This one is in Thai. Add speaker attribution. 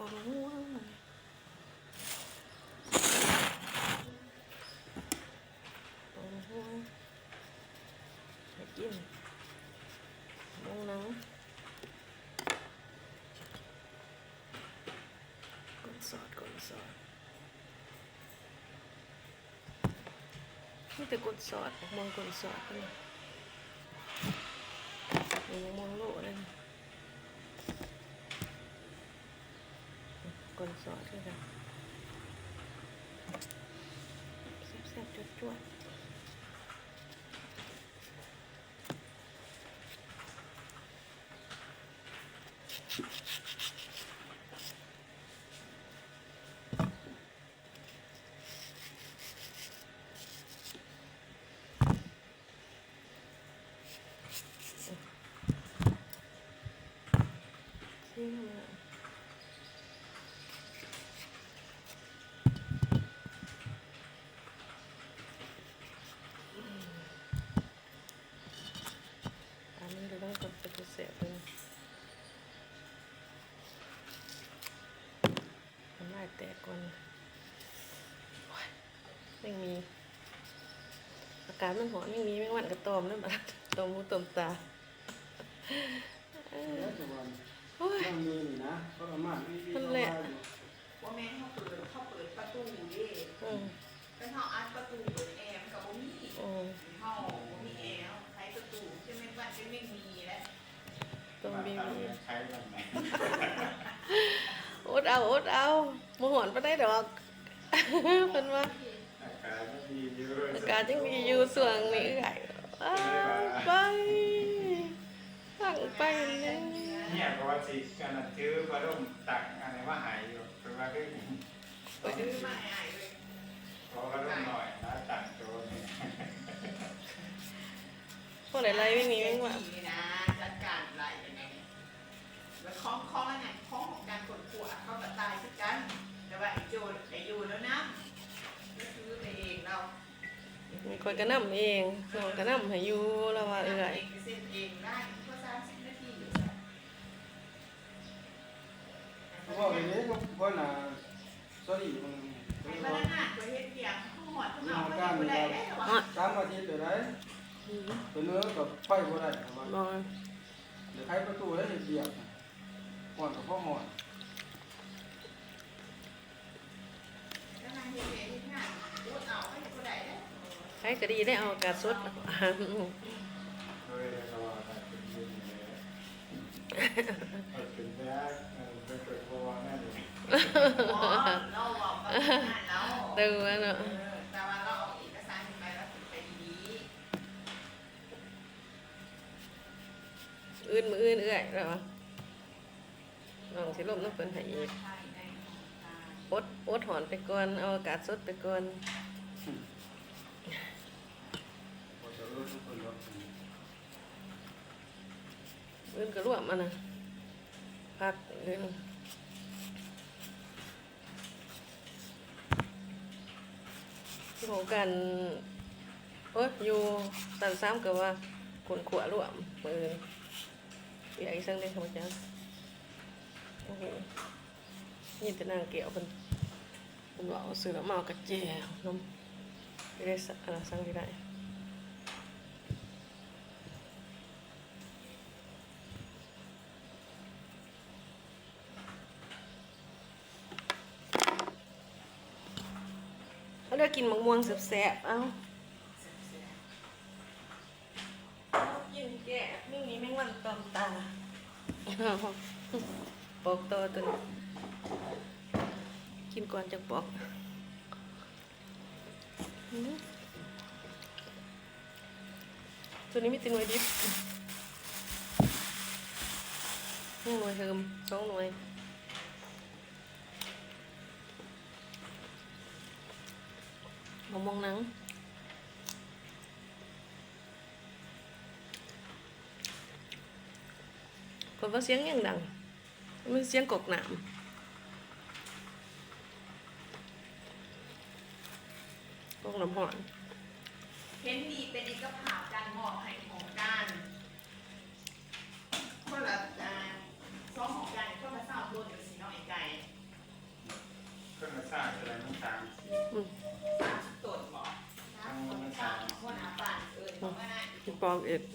Speaker 1: ปนหัวปนหัวไปกินมองหนังกดสอดกดสอดนี่แต่กดสอดมองกดสอดเลยยังมองโลเลย กลสอดด้วยกันแซ่บๆจวดๆชิมเลย อันนี้เราต้องกดเป็นเสียบเลยมันไล่แตกก่อนโอ้ย ไม่มี อากาศมันหอนไม่มีไม่งวันกระตอมนั่นมาตอมหูตอมตาเออ
Speaker 2: แล้วจะวัน
Speaker 1: โอ้ย
Speaker 2: นั่งมือนี่นะก็ประมาณนี้
Speaker 1: นั่นแหละ
Speaker 3: ว่าแม่เขาเปิดเขาเปิดประตูเด้
Speaker 1: อืม
Speaker 3: เป็นเขาอัดประตูเปิดแอร์กับบ่มี
Speaker 1: อืม
Speaker 3: เขาบ่มีแอร์ใช้ประตูใช่ไหมว่าจะไม่มีแล้ว
Speaker 1: ต้องมี
Speaker 4: ใช้แบบไหน
Speaker 1: อดเอาอดเอามาหอนไปได้ดอกเป็นว่า
Speaker 4: อากาศยั
Speaker 1: งมีอยู่ส่วนนี้ไงไปตั้งไปเนี่ย
Speaker 4: เนี่ยเพราะว่าสิการถือว่าร่มตักอะไรว่าหายอยู่เป็นว่าคือ
Speaker 3: ไปซื้อมาหญ่เลย
Speaker 4: เพราะว่าร่มหน่อยนะตักโจนเนี่ย
Speaker 1: พวกไหนไรไม่มีแม่งว่า
Speaker 3: นี่นะจัดการไรยังไงแล้วคล้องคล้องอะไรคล้องของการกดขวดเข้าก็ตายสักกันแต่ว่าไอโจไอ้อยู่แล้วนะ
Speaker 1: มีคนกระนำเองน้องกระนำให้อยู่แล้วว่าเอื่อย
Speaker 3: เองไปเซ็นเองได้ก็สามสิบนาทีอยู่จ้ะ
Speaker 2: เพราะว่าเดี๋ยวนี้ก็ว่าน่ะสอรี่มัน
Speaker 3: ไอ้บ้านน่ะตัวเฮ็ดเปียกเขาหอดเขาเอาไปได้บ่ได้ได้หรอวะ
Speaker 1: อะ
Speaker 2: สามอาทิตย์เดี๋ยวได้ตัวเนื้อกับไฟบ่ได้ครับว่า
Speaker 1: บอล
Speaker 2: เดี๋ยวใครประตูได้เบียกน่ะห่อนกับพ่อห่อน
Speaker 3: แล้วน
Speaker 1: ก็ดีได้เอาอากาศสด
Speaker 4: โดยเราตักเป็นยืนเลยเป็นแบ๊กเนเปิดวอนั่นเอง
Speaker 3: อ๋อเราบอกกับงานเรา
Speaker 1: เตือนเนาะ
Speaker 3: อื่
Speaker 1: นมืออื่นเอื่อยแล้วะน้องสิลมน้ำเพิ่นให้อีก
Speaker 3: อ
Speaker 1: ดอดหอนไปก่อน เอาอากาศสดไปก่อน
Speaker 2: เออทุกรถ
Speaker 1: อื่นก็รวมมานะพักอื่นที่ของกันโอ้ยอยู่สันซ้ำกับว่าคนขวรวมมืออยากอีกสักเรื่องธรรมจังโอ้โหนี่แต่นางเกี่ยวเป็นเป็นว่าเอาซื้อแล้วมากระเจียวนมไม่ได้สักอะไรสั่งที่ได้ เขาเรียกกินมะม่วงแสบๆเอ้าเอากินแก่ไม่มีแมงวันตอมตาปอกตัวตัวนี้กินก่อนจะปอกอืมตัวนี้มีแติหน่วยดิบหนึ่งหน่วยเทิมสองหน่วย มะม่วงหนังคนว่าเสียงยังดังมันเสียงกกหนามกกน้ำหอน
Speaker 3: เห็นดีเป็นเอกภาพการมอบให้ของการคนละอ่าซองของการคนละสาวโดนอยู่สีน้องไอ้ไก่
Speaker 4: สามสิบ
Speaker 1: อืม
Speaker 3: สามสิบต้นบ่สามคนสามคนอาป่านเอิญของก็ได้
Speaker 1: About
Speaker 3: it